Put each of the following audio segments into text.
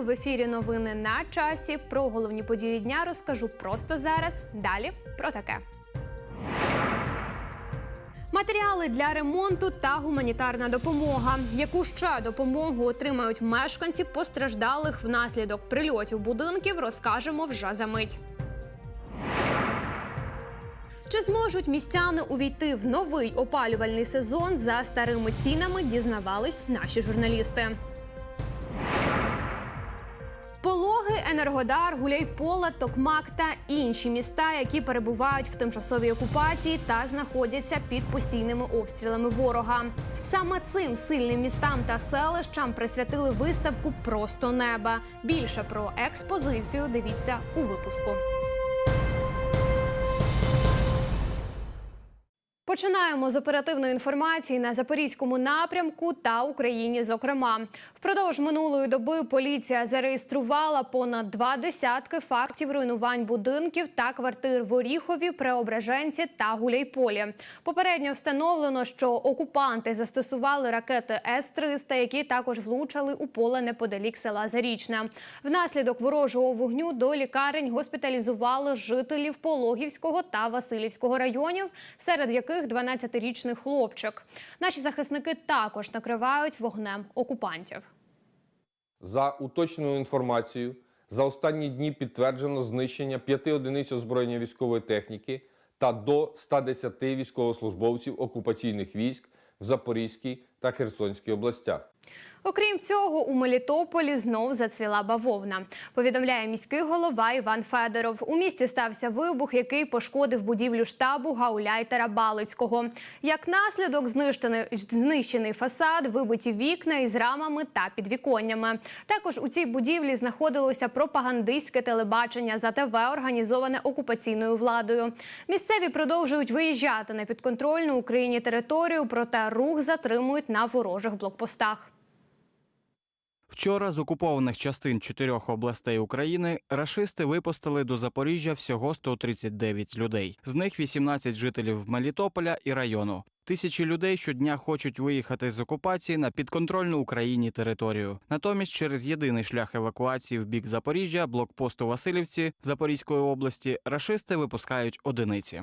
В ефірі. Новини на часі. Про головні події дня розкажу просто зараз. Далі про таке. Матеріали для ремонту та гуманітарна допомога. Яку ще допомогу отримають мешканці постраждалих внаслідок прильотів будинків, розкажемо вже за мить. Чи зможуть містяни увійти в новий опалювальний сезон за старими цінами? Дізнавались наші журналісти. Пологи, Енергодар, Гуляйпола, Токмак та інші міста, які перебувають в тимчасовій окупації та знаходяться під постійними обстрілами ворога. Саме цим сильним містам та селищам присвятили виставку Просто неба. Більше про експозицію дивіться у випуску. Починаємо з оперативної інформації на запорізькому напрямку та Україні. Зокрема, впродовж минулої доби поліція зареєструвала понад два десятки фактів руйнувань будинків та квартир в Оріхові, Преображенці та Гуляйполі. Попередньо встановлено, що окупанти застосували ракети С-300, які також влучали у поле неподалік села Зарічне. Внаслідок ворожого вогню до лікарень госпіталізували жителів Пологівського та Васильівського районів, серед яких 12-річний хлопчик. Наші захисники також накривають вогнем окупантів. За уточненою інформацією, за останні дні підтверджено знищення п'яти одиниць озброєння військової техніки та до 110 військовослужбовців окупаційних військ в Запорізькій та Херсонській областях. Окрім цього, у Мелітополі знов зацвіла бавовна. Повідомляє міський голова Іван Федоров. У місті стався вибух, який пошкодив будівлю штабу гауляйтера Балицького. Як наслідок, знищений, фасад, вибиті вікна із рамами та підвіконнями. Також у цій будівлі знаходилося пропагандистське телебачення за ТВ, організоване окупаційною владою. Місцеві продовжують виїжджати на підконтрольну Україні територію, проте рух затримують на ворожих блокпостах. Вчора з окупованих частин чотирьох областей України рашисти випустили до Запоріжжя всього 139 людей. З них 18 жителів Мелітополя і району. Тисячі людей щодня хочуть виїхати з окупації на підконтрольну Україні територію. Натомість, через єдиний шлях евакуації в бік Запоріжжя, блокпосту Васильівці Запорізької області, рашисти випускають одиниці.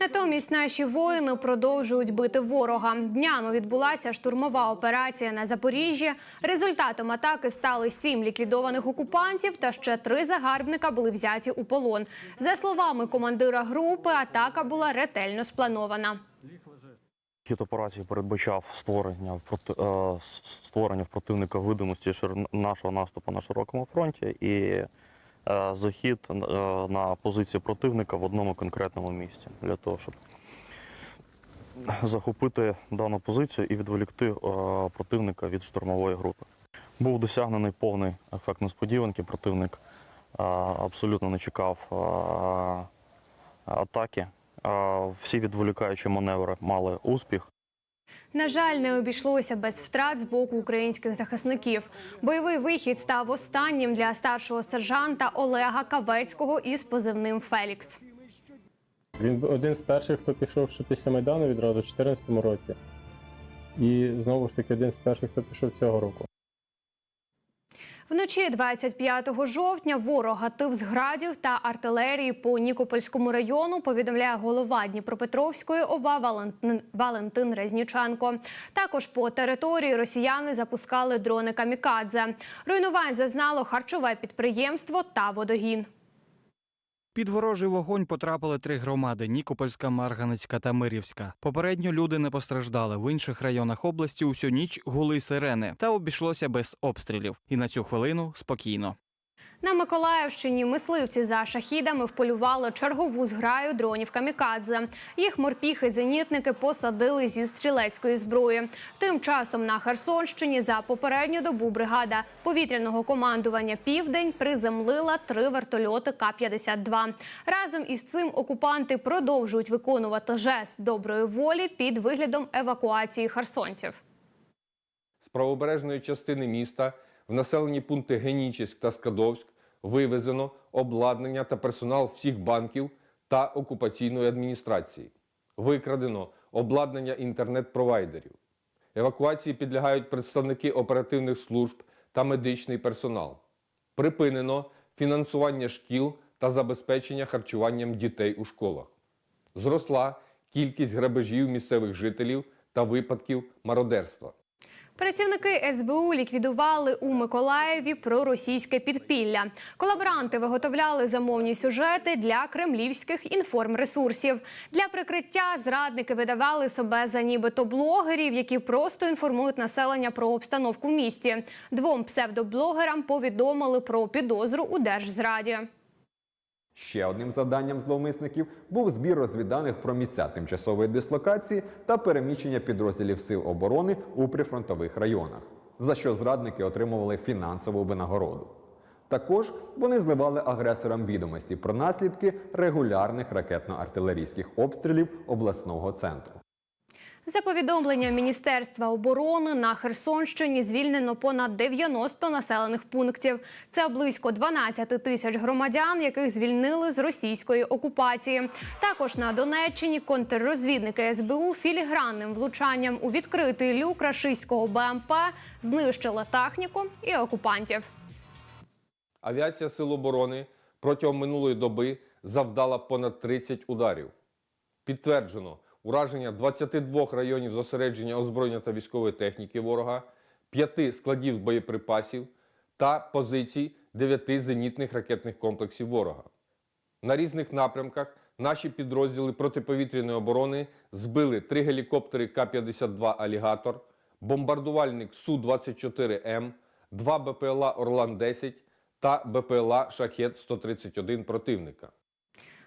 Натомість наші воїни продовжують бити ворога. Днями відбулася штурмова операція на Запоріжжі. Результатом атаки стали сім ліквідованих окупантів та ще три загарбника були взяті у полон. За словами командира групи, атака була ретельно спланована. Хід операції передбачав створення в е, створення в противника видимості нашого наступу на широкому фронті і захід е, на позиції противника в одному конкретному місці для того, щоб захопити дану позицію і відволікти е, противника від штурмової групи. Був досягнений повний ефект несподіванки. Противник е, абсолютно не чекав е, атаки. Е, Всі відволікаючі маневри мали успіх. На жаль, не обійшлося без втрат з боку українських захисників. Бойовий вихід став останнім для старшого сержанта Олега Кавецького із позивним Фелікс. Він один з перших, хто пішов ще після Майдану відразу в 2014 році. І знову ж таки один з перших, хто пішов цього року. Вночі 25 жовтня ворог гатив з градів та артилерії по Нікопольському району. Повідомляє голова Дніпропетровської ОВА Валентин, Резніченко. Також по території росіяни запускали дрони камікадзе. Руйнувань зазнало харчове підприємство та водогін. Під ворожий вогонь потрапили три громади: Нікопольська, Марганецька та Мирівська. Попередньо люди не постраждали. В інших районах області усю ніч гули сирени та обійшлося без обстрілів. І на цю хвилину спокійно. На Миколаївщині мисливці за шахідами вполювали чергову зграю дронів камікадзе. Їх морпіхи-зенітники посадили зі стрілецької зброї. Тим часом на Херсонщині за попередню добу бригада повітряного командування Південь приземлила три вертольоти К-52. Разом із цим окупанти продовжують виконувати жест доброї волі під виглядом евакуації херсонців. З правобережної частини міста в населені пункти Генічеськ та Скадовськ вивезено обладнання та персонал всіх банків та окупаційної адміністрації. Викрадено обладнання інтернет-провайдерів. Евакуації підлягають представники оперативних служб та медичний персонал. Припинено фінансування шкіл та забезпечення харчуванням дітей у школах. Зросла кількість грабежів місцевих жителів та випадків мародерства. Працівники СБУ ліквідували у Миколаєві проросійське підпілля. Колаборанти виготовляли замовні сюжети для кремлівських інформресурсів. Для прикриття зрадники видавали себе за нібито блогерів, які просто інформують населення про обстановку в місті. Двом псевдоблогерам повідомили про підозру у держзраді. Ще одним завданням зловмисників був збір розвідданих про місця тимчасової дислокації та переміщення підрозділів сил оборони у прифронтових районах, за що зрадники отримували фінансову винагороду. Також вони зливали агресорам відомості про наслідки регулярних ракетно-артилерійських обстрілів обласного центру. За повідомленням Міністерства оборони на Херсонщині звільнено понад 90 населених пунктів. Це близько 12 тисяч громадян, яких звільнили з російської окупації. Також на Донеччині контррозвідники СБУ філігранним влучанням у відкритий люк рашистського БМП знищили техніку і окупантів. Авіація Сил оборони протягом минулої доби завдала понад 30 ударів. Підтверджено ураження 22 районів зосередження озброєння та військової техніки ворога, 5 складів боєприпасів та позицій 9 зенітних ракетних комплексів ворога. На різних напрямках наші підрозділи протиповітряної оборони збили три гелікоптери К-52 Алігатор, бомбардувальник Су-24М, два БПЛА Орлан-10 та БПЛА Шахет-131 противника.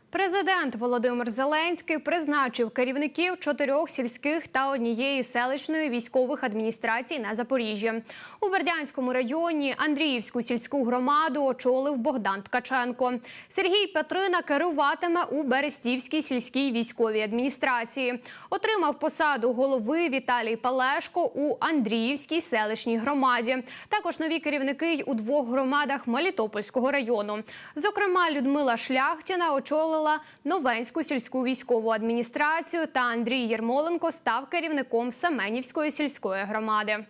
Президент Володимир Зеленський призначив керівників чотирьох сільських та однієї селищної військових адміністрацій на Запоріжжі. У Бердянському районі Андріївську сільську громаду очолив Богдан Ткаченко. Сергій Петрина керуватиме у Берестівській сільській військовій адміністрації. Отримав посаду голови Віталій Палешко у Андріївській селищній громаді. Також нові керівники й у двох громадах Мелітопольського району. Зокрема, Людмила Шляхтіна очолила Новенську сільську військову адміністрацію та Андрій Єрмоленко став керівником Семенівської сільської громади.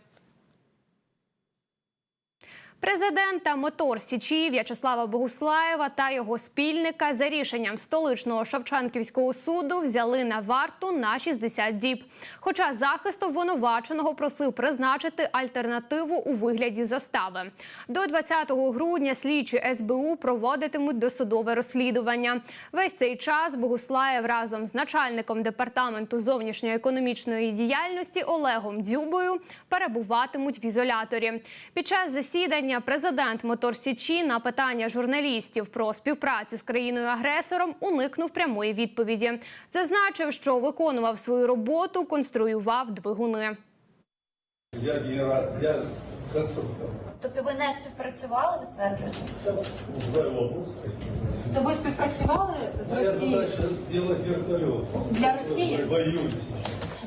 Президента Мотор Січі В'ячеслава Богуслаєва та його спільника за рішенням столичного Шевченківського суду взяли на варту на 60 діб. Хоча захист обвинуваченого просив призначити альтернативу у вигляді застави. До 20 грудня слідчі СБУ проводитимуть досудове розслідування. Весь цей час Богуслаєв разом з начальником департаменту зовнішньої економічної діяльності Олегом Дзюбою перебуватимуть в ізоляторі. Під час засідання президент Мотор Січі на питання журналістів про співпрацю з країною-агресором уникнув прямої відповіді. Зазначив, що виконував свою роботу, конструював двигуни. Я генерал, я конструктор. Тобто ви не співпрацювали, ви стверджуєте? То ви співпрацювали з Моя Росією задача сделать вертолет. для Росії?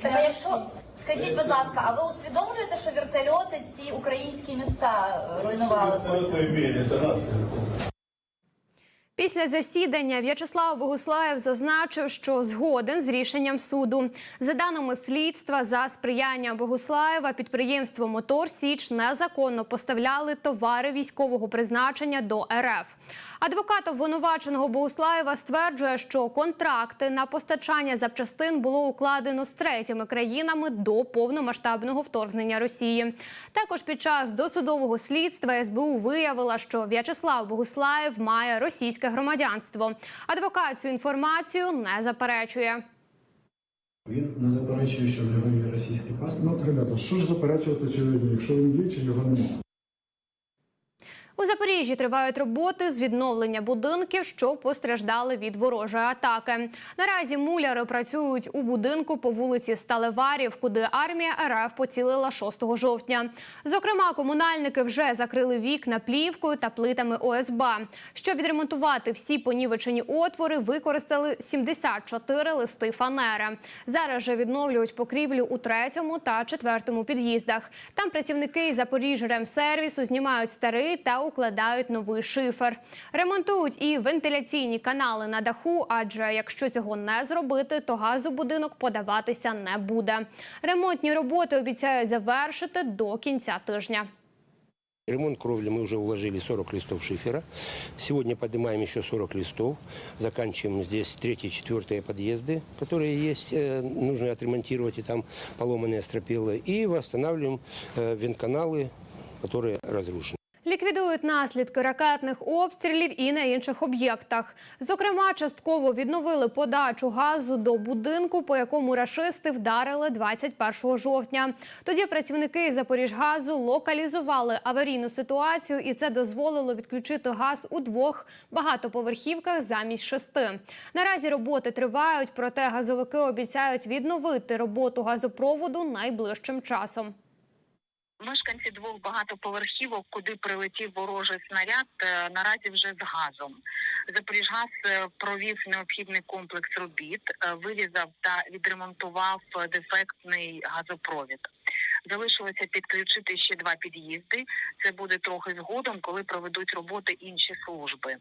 Так, а якщо скажіть, будь ласка, а ви усвідомлюєте, що вертольоти ці українські міста е, руйнували? Після засідання В'ячеслав Богуслаєв зазначив, що згоден з рішенням суду. За даними слідства, за сприяння Богуслаєва підприємство Мотор Січ незаконно поставляли товари військового призначення до РФ. Адвокат обвинуваченого Богуслаєва стверджує, що контракти на постачання запчастин було укладено з третіми країнами до повномасштабного вторгнення Росії. Також під час досудового слідства СБУ виявила, що В'ячеслав Богуслаєв має російське громадянство. Адвокат цю інформацію не заперечує. Він не заперечує, що в нього є російський паспорт. Ну, ребята, що ж заперечувати очевидно, якщо він є, чи його немає? У Запоріжжі тривають роботи з відновлення будинків, що постраждали від ворожої атаки. Наразі муляри працюють у будинку по вулиці Сталеварів, куди армія РФ поцілила 6 жовтня. Зокрема, комунальники вже закрили вікна плівкою та плитами ОСБ. Щоб відремонтувати всі понівечені отвори, використали 74 листи фанери. Зараз же відновлюють покрівлю у третьому та четвертому під'їздах. Там працівники Запоріжремсервісу знімають старий та укладають новий шифер. Ремонтують і вентиляційні канали на даху, адже якщо цього не зробити, то газ у будинок подаватися не буде. Ремонтні роботи обіцяють завершити до кінця тижня. Ремонт кровли мы уже уложили 40 листов шифера. Сегодня поднимаем еще 40 листов. Заканчиваем здесь третьи, четвертые подъезды, которые есть. Э, Нужно отремонтировать и там поломанные стропилы. И восстанавливаем э, вентканалы, которые разрушены. Ліквідують наслідки ракетних обстрілів і на інших об'єктах. Зокрема, частково відновили подачу газу до будинку, по якому рашисти вдарили 21 жовтня. Тоді працівники Запоріжгазу локалізували аварійну ситуацію, і це дозволило відключити газ у двох багатоповерхівках замість шести. Наразі роботи тривають, проте газовики обіцяють відновити роботу газопроводу найближчим часом. Мешканці двох багатоповерхівок, куди прилетів ворожий снаряд, е, наразі вже з газом. Запоріжгаз е, провів необхідний комплекс робіт, е, вирізав та відремонтував дефектний газопровід. Залишилося підключити ще два під'їзди. Це буде трохи згодом, коли проведуть роботи інші служби.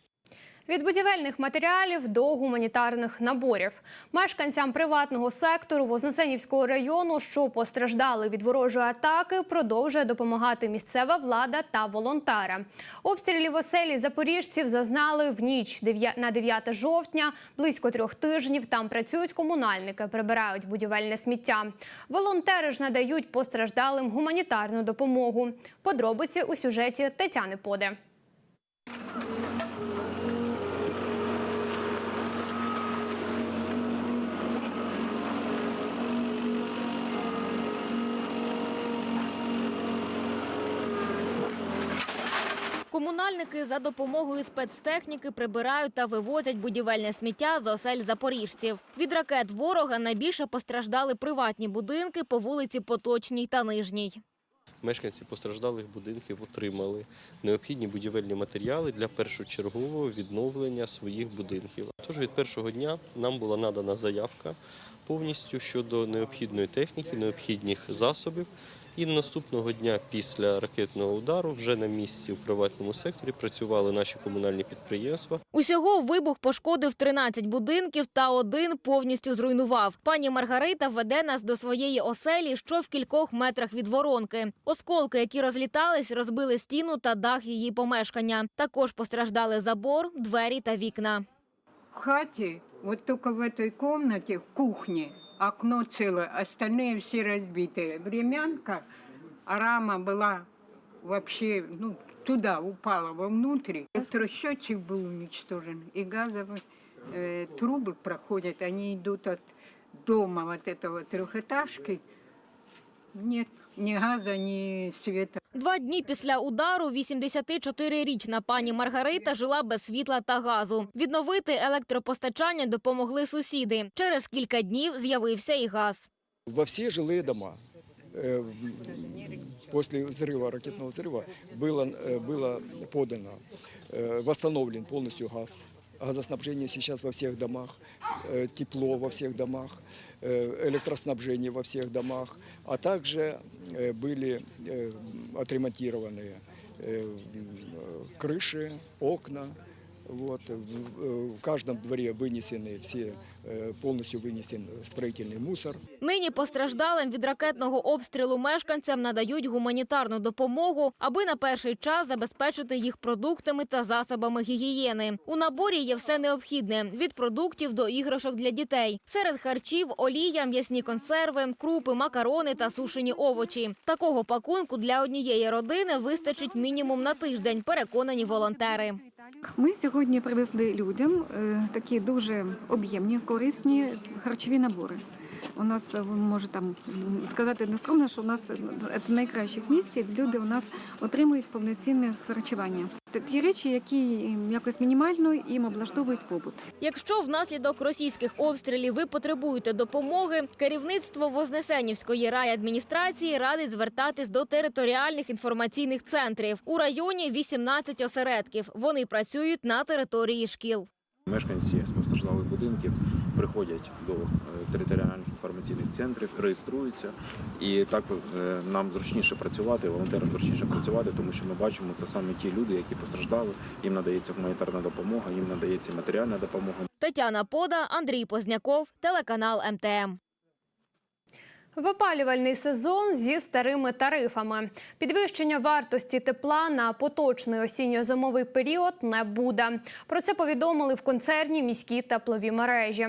Від будівельних матеріалів до гуманітарних наборів мешканцям приватного сектору Вознесенівського району, що постраждали від ворожої атаки, продовжує допомагати місцева влада та волонтери. Обстрілів оселі запоріжців зазнали в ніч на 9 жовтня. Близько трьох тижнів там працюють комунальники, прибирають будівельне сміття. Волонтери ж надають постраждалим гуманітарну допомогу. Подробиці у сюжеті Тетяни Поде. Комунальники за допомогою спецтехніки прибирають та вивозять будівельне сміття з осель запоріжців. Від ракет ворога найбільше постраждали приватні будинки по вулиці Поточній та Нижній. Мешканці постраждалих будинків отримали необхідні будівельні матеріали для першочергового відновлення своїх будинків. Тож від першого дня нам була надана заявка повністю щодо необхідної техніки, необхідних засобів. І наступного дня після ракетного удару вже на місці в приватному секторі працювали наші комунальні підприємства. Усього вибух пошкодив 13 будинків та один повністю зруйнував. Пані Маргарита веде нас до своєї оселі, що в кількох метрах від воронки. Осколки, які розлітались, розбили стіну та дах її помешкання. Також постраждали забор, двері та вікна. В хате, вот только в этой комнате, в кухне, окно целое, остальные все разбитые. Времянка, а рама была вообще, ну, туда упала, вовнутрь. Электросчетчик был уничтожен, и газовые э, трубы проходят, они идут от дома вот этого трехэтажки. Нет ни газа, ни света. Два дні після удару 84-річна пані Маргарита жила без світла та газу. Відновити електропостачання допомогли сусіди. Через кілька днів з'явився і газ. Во все жилые дома э, после взрыва, ракетного взрыва, было, э, было подано, э, восстановлен полностью газ. Газоснабжение сейчас во всех домах, э, тепло во всех домах, э, электроснабжение во всех домах, а также э, были э, отремонтированы э, м, крыши, окна. Вот. В, э, в каждом дворе вынесены все, э, полностью вынесен строительный мусор. Нині постраждалим від ракетного обстрілу мешканцям надають гуманітарну допомогу, аби на перший час забезпечити їх продуктами та засобами гігієни. У наборі є все необхідне від продуктів до іграшок для дітей. Серед харчів олія, м'ясні консерви, крупи, макарони та сушені овочі. Такого пакунку для однієї родини вистачить мінімум на тиждень. Переконані волонтери. Ми сьогодні привезли людям е, такі дуже об'ємні, корисні харчові набори. У нас е, можу там сказати нескромно, що у нас це з найкращих місць. Люди у нас отримують повноцінне харчування. Ті речі, які якось мінімально їм облаштовують побут. Якщо внаслідок російських обстрілів ви потребуєте допомоги, керівництво Вознесенівської райадміністрації радить звертатись до територіальних інформаційних центрів. У районі 18 осередків. Вони працюють на території шкіл. Мешканці з постраждалих будинків приходять до е, територіальних інформаційних центрів, реєструються, і так е, нам зручніше працювати, волонтерам зручніше працювати, тому що ми бачимо, це саме ті люди, які постраждали. Їм надається гуманітарна допомога, їм надається матеріальна допомога. Тетяна Пода, Андрій Позняков, телеканал МТМ. В опалювальний сезон зі старими тарифами підвищення вартості тепла на поточний осінньо-зимовий період не буде. Про це повідомили в концерні міські теплові мережі.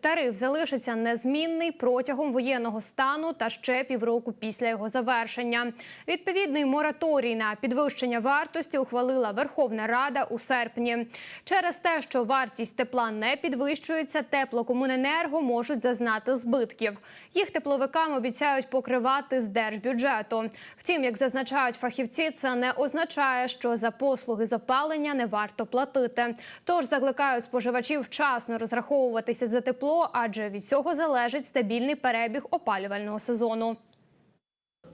Тариф залишиться незмінний протягом воєнного стану та ще півроку після його завершення. Відповідний мораторій на підвищення вартості ухвалила Верховна Рада у серпні. Через те, що вартість тепла не підвищується, теплокомуненерго можуть зазнати збитків. Їх тепловикам обіцяють покривати з держбюджету. Втім, як зазначають фахівці, це не означає, що за послуги з опалення не варто платити. Тож закликають споживачів вчасно розраховуватися за тепло, адже від цього залежить стабільний перебіг опалювального сезону.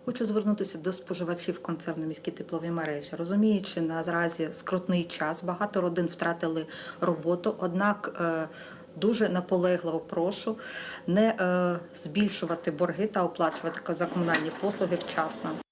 Хочу звернутися до споживачів концерну міські теплові мережі. Розуміючи наразі скрутний час, багато родин втратили роботу, однак е, дуже наполегливо прошу не е, збільшувати борги та оплачувати за комунальні послуги вчасно.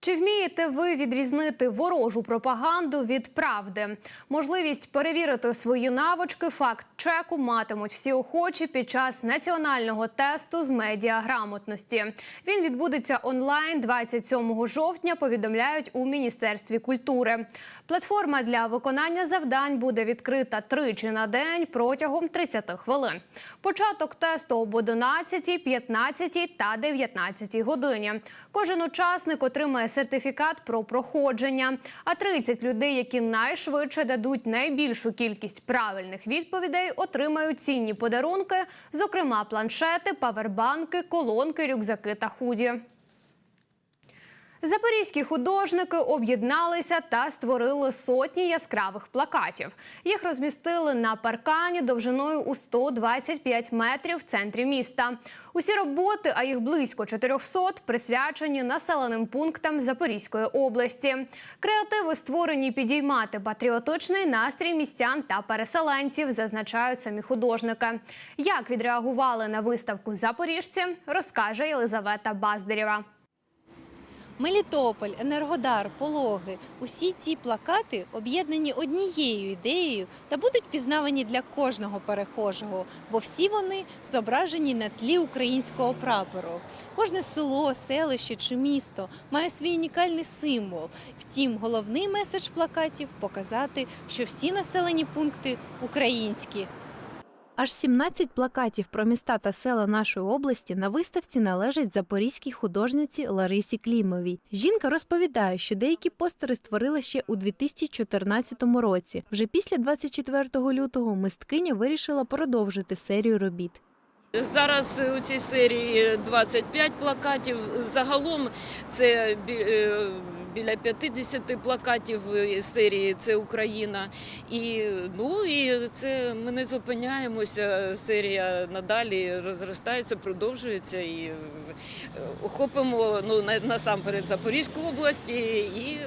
Чи вмієте ви відрізнити ворожу пропаганду від правди? Можливість перевірити свої навички факт чеку матимуть всі охочі під час національного тесту з медіаграмотності. Він відбудеться онлайн 27 жовтня. Повідомляють у міністерстві культури. Платформа для виконання завдань буде відкрита тричі на день протягом 30 хвилин. Початок тесту об 11, 15 та 19 годині. Кожен учасник отримає сертифікат про проходження. А 30 людей, які найшвидше дадуть найбільшу кількість правильних відповідей, отримають цінні подарунки, зокрема планшети, павербанки, колонки, рюкзаки та худі. Запорізькі художники об'єдналися та створили сотні яскравих плакатів. Їх розмістили на паркані довжиною у 125 метрів в центрі міста. Усі роботи, а їх близько 400, присвячені населеним пунктам Запорізької області. Креативи створені підіймати патріотичний настрій містян та переселенців, зазначають самі художники. Як відреагували на виставку запоріжці, розкаже Єлизавета Баздерєва. Мелітополь, Енергодар, Пологи усі ці плакати об'єднані однією ідеєю та будуть пізнавані для кожного перехожого, бо всі вони зображені на тлі українського прапору. Кожне село, селище чи місто має свій унікальний символ. Втім, головний меседж плакатів показати, що всі населені пункти українські. Аж 17 плакатів про міста та села нашої області на виставці належать запорізькій художниці Ларисі Клімовій. Жінка розповідає, що деякі постери створила ще у 2014 році. Вже після 24 лютого мисткиня вирішила продовжити серію робіт. Зараз у цій серії 25 плакатів. Загалом це е, біля 50 плакатів е, серії Це Україна. І ну і це ми не зупиняємося. Серія надалі розростається, продовжується і е, охопимо ну насамперед Запорізьку область і,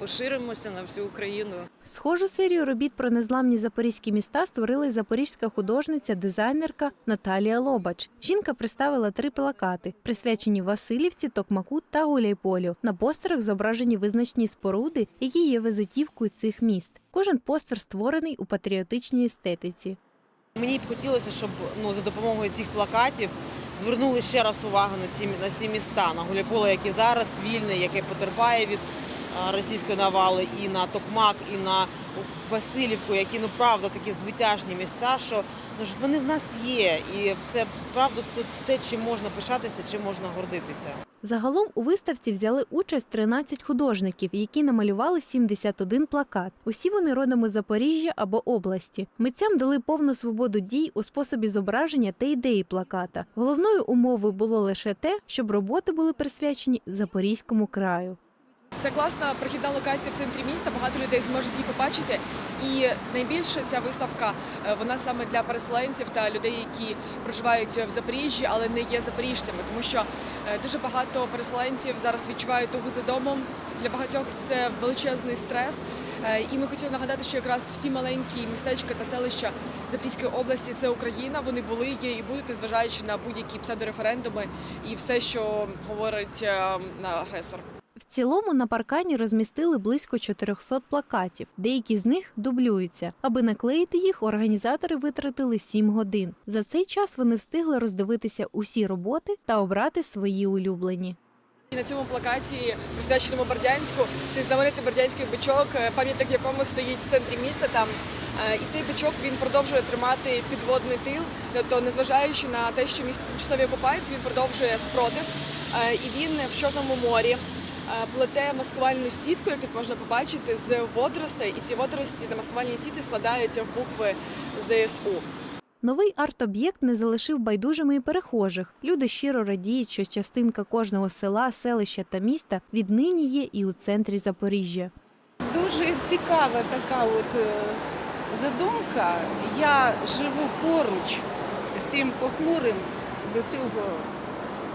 поширимося на всю Україну. Схожу серію робіт про незламні запорізькі міста створила й запорізька художниця, дизайнерка Наталія Лобач. Жінка представила три плакати, присвячені Васильівці, Токмаку та Гуляйполю. На постерах зображені визначні споруди, які є визитівкою цих міст. Кожен постер створений у патріотичній естетиці. Мені б хотілося, щоб ну, за допомогою цих плакатів звернули ще раз увагу на ці, на ці міста, на Гуляйполе, яке зараз вільне, яке потерпає від російської навали, і на Токмак, і на Васильівку, які ну правда такі звитяжні місця, що ну ж вони в нас є. І це правда, це те, чим можна пишатися, чим можна гордитися. Загалом у виставці взяли участь 13 художників, які намалювали 71 плакат. Усі вони родом із Запоріжжя або області. Митцям дали повну свободу дій у способі зображення та ідеї плаката. Головною умовою було лише те, щоб роботи були присвячені Запорізькому краю. Це класна прохідна локація в центрі міста. Багато людей зможуть її побачити. І найбільше ця виставка е, вона саме для переселенців та людей, які проживають в Запоріжжі, але не є запоріжцями, тому що е, дуже багато переселенців зараз відчувають тугу за домом. Для багатьох це величезний стрес. Е, І ми хотіли нагадати, що якраз всі маленькі містечка та селища Запорізької області це Україна. Вони були, є і будуть, незважаючи на будь-які псевдореферендуми і все, що говорить агресор. Цілому на паркані розмістили близько 400 плакатів. Деякі з них дублюються. Аби наклеїти їх, організатори витратили 7 годин. За цей час вони встигли роздивитися усі роботи та обрати свої улюблені. На цьому плакаті, присвяченому Бердянську, цей знаменитий бердянський бичок, е, пам'ятник якому стоїть в центрі міста. Там Е, і цей бичок він продовжує тримати підводний тил. Тобто, незважаючи на те, що місто в тимчасовій окупації, він продовжує спротив. Е, І він в Чорному морі плете маскувальну сітку, як тут можна побачити, з водоростей. І ці водорості на маскувальній сітці складаються в букви ЗСУ. Новий арт-об'єкт не залишив байдужими і перехожих. Люди щиро радіють, що частинка кожного села, селища та міста віднині є і у центрі Запоріжжя. Дуже цікава така от е, задумка. Я живу поруч з цим похмурим до цього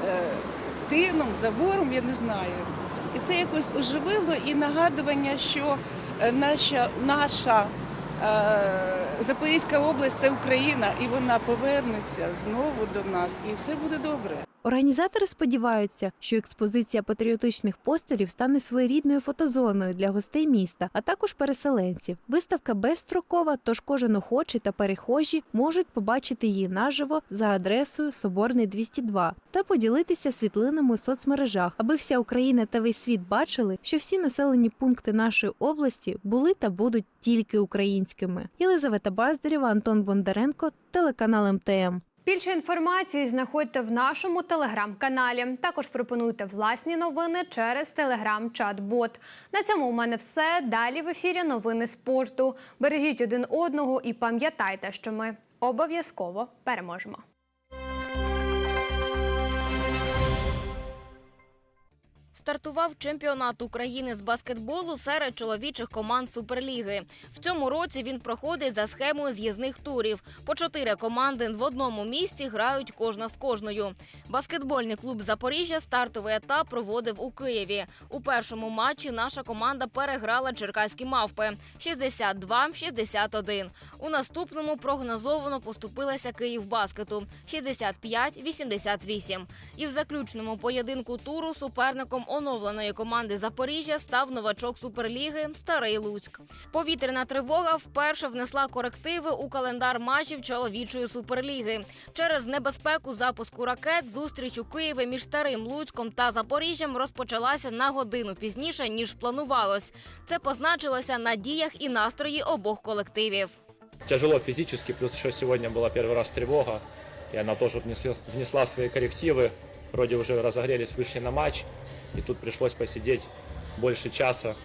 е, тином, забором, я не знаю. І це якось оживило і нагадування, що е, наша, наша е, Запорізька область це Україна, і вона повернеться знову до нас, і все буде добре. Організатори сподіваються, що експозиція патріотичних постерів стане своєрідною фотозоною для гостей міста, а також переселенців. Виставка безстрокова, тож кожен охочий та перехожі можуть побачити її наживо за адресою Соборний 202 та поділитися світлинами у соцмережах, аби вся Україна та весь світ бачили, що всі населені пункти нашої області були та будуть тільки українськими. Єлизавета Баздарєва, Антон Бондаренко, телеканал МТМ. Більше інформації знаходьте в нашому телеграм-каналі. Також пропонуйте власні новини через телеграм-чат-бот. На цьому у мене все. Далі в ефірі новини спорту. Бережіть один одного і пам'ятайте, що ми обов'язково переможемо. Стартував чемпіонат України з баскетболу серед чоловічих команд Суперліги. В цьому році він проходить за схемою з'їзних турів. По чотири команди в одному місці грають кожна з кожною. Баскетбольний клуб Запоріжжя стартовий етап проводив у Києві. У першому матчі наша команда переграла черкаські мавпи 62-61. У наступному прогнозовано поступилася Київбаскету 65-88. І в заключному поєдинку туру суперником оновленої команди Запоріжжя став новачок Суперліги Старий Луцьк. Повітряна тривога вперше внесла корективи у календар матчів чоловічої суперліги. Через небезпеку запуску ракет зустріч у Києві між Старим Луцьком та Запоріжжям розпочалася на годину пізніше ніж планувалось. Це позначилося на діях і настрої обох колективів. Тяжело физически, плюс еще сегодня была первый раз тревога, и она тоже внесла, внесла свои коррективы. Вроде уже разогрелись, вышли на матч, и тут пришлось посидеть больше часа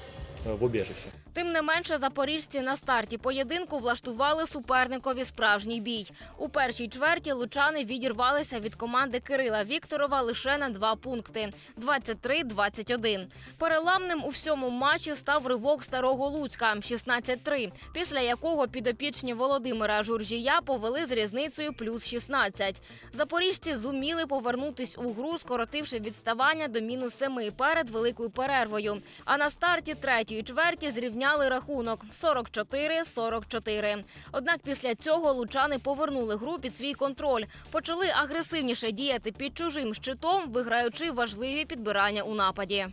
э, в убежище. Тим не менше, запоріжці на старті поєдинку влаштували суперникові справжній бій. У першій чверті лучани відірвалися від команди Кирила Вікторова лише на два пункти 23-21. Переламним у всьому матчі став ривок старого Луцька 16-3, після якого підопічні Володимира Журжія повели з різницею плюс 16. Запоріжці зуміли повернутись у гру, скоротивши відставання до мінус семи перед великою перервою. А на старті третьої чверті зрівняли рахунок 44-44. Однак після цього лучани повернули гру під свій контроль, почали агресивніше діяти під чужим щитом, виграючи важливі підбирання у нападі.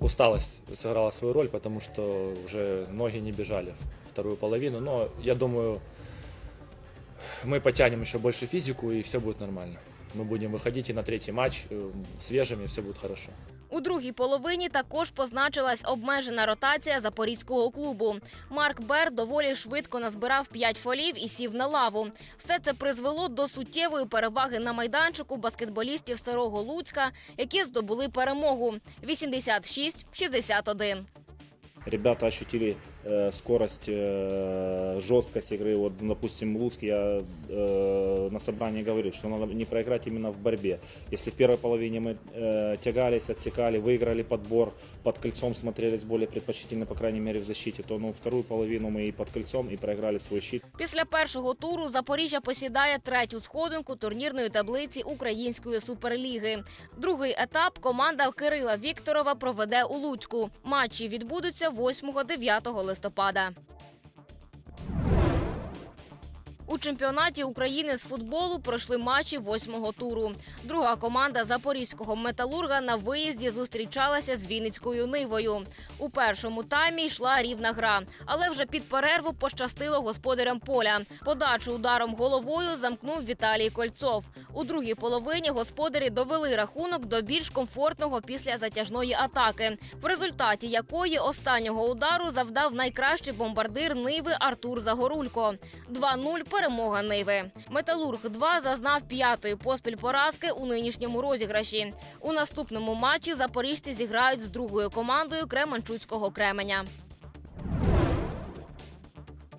Усталость сыграла свою роль, потому что уже ноги не бежали в вторую половину. Но я думаю, мы потянем еще больше физику, и все будет нормально. Мы будем выходить и на третий матч э, свежими, все будет хорошо. У другій половині також позначилась обмежена ротація запорізького клубу. Марк Бер доволі швидко назбирав 5 фолів і сів на лаву. Все це призвело до суттєвої переваги на майданчику баскетболістів Старого Луцька, які здобули перемогу 86-61. Ребята ощутили скорость, э, жесткость игры. Вот, допустим, Луцк, я э, на собрании говорил, что надо не проиграть именно в борьбе. Если в первой половине мы э, тягались, отсекали, выиграли подбор, под кольцом смотрелись более предпочтительно, по крайней мере, в защите, то ну, вторую половину мы и под кольцом, и проиграли свой щит. Після першого туру Запоріжжя посідає третю сходинку турнірної таблиці Української суперліги. Другий етап команда Кирила Вікторова проведе у Луцьку. Матчі відбудуться 8-9 листопада. листопада. У чемпіонаті України з футболу пройшли матчі восьмого туру. Друга команда запорізького металурга на виїзді зустрічалася з Вінницькою Нивою. У першому таймі йшла рівна гра, але вже під перерву пощастило господарям поля. Подачу ударом головою замкнув Віталій Кольцов. У другій половині господарі довели рахунок до більш комфортного після затяжної атаки, в результаті якої останнього удару завдав найкращий бомбардир Ниви Артур Загорулько. 2-0 перемога Ниви. Металург 2 зазнав п'ятої поспіль поразки у нинішньому розіграші. У наступному матчі запоріжці зіграють з другою командою Кременчуцького Кременя.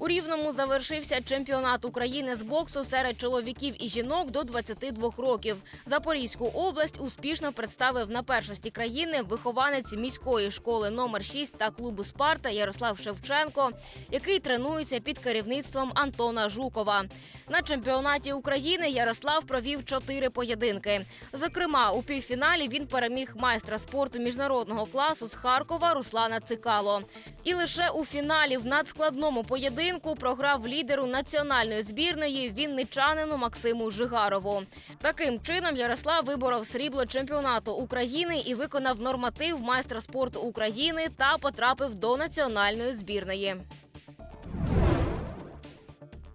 У Рівному завершився чемпіонат України з боксу серед чоловіків і жінок до 22 років. Запорізьку область успішно представив на першості країни вихованець міської школи номер 6 та клубу Спарта Ярослав Шевченко, який тренується під керівництвом Антона Жукова. На чемпіонаті України Ярослав провів чотири поєдинки. Зокрема, у півфіналі він переміг майстра спорту міжнародного класу з Харкова Руслана Цикало. І лише у фіналі в надскладному поєдинку програв лідеру національної збірної вінничанину Максиму Жигарову. Таким чином Ярослав виборов срібло чемпіонату України і виконав норматив майстра спорту України та потрапив до національної збірної.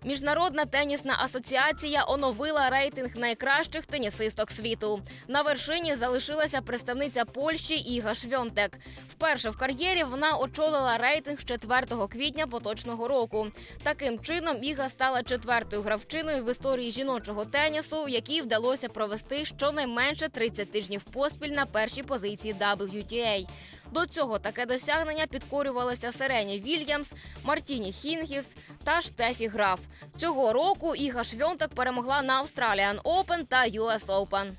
Міжнародна тенісна асоціація оновила рейтинг найкращих тенісисток світу. На вершині залишилася представниця Польщі Іга Швьонтек. Вперше в кар'єрі вона очолила рейтинг 4 квітня поточного року. Таким чином Іга стала четвертою гравчиною в історії жіночого тенісу, якій вдалося провести щонайменше 30 тижнів поспіль на першій позиції WTA. До цього таке досягнення підкорювалися Серені Вільямс, Мартіні Хінгіс та Штефі Граф. Цього року Іга Швьонтак перемогла на Australian Open та US Open.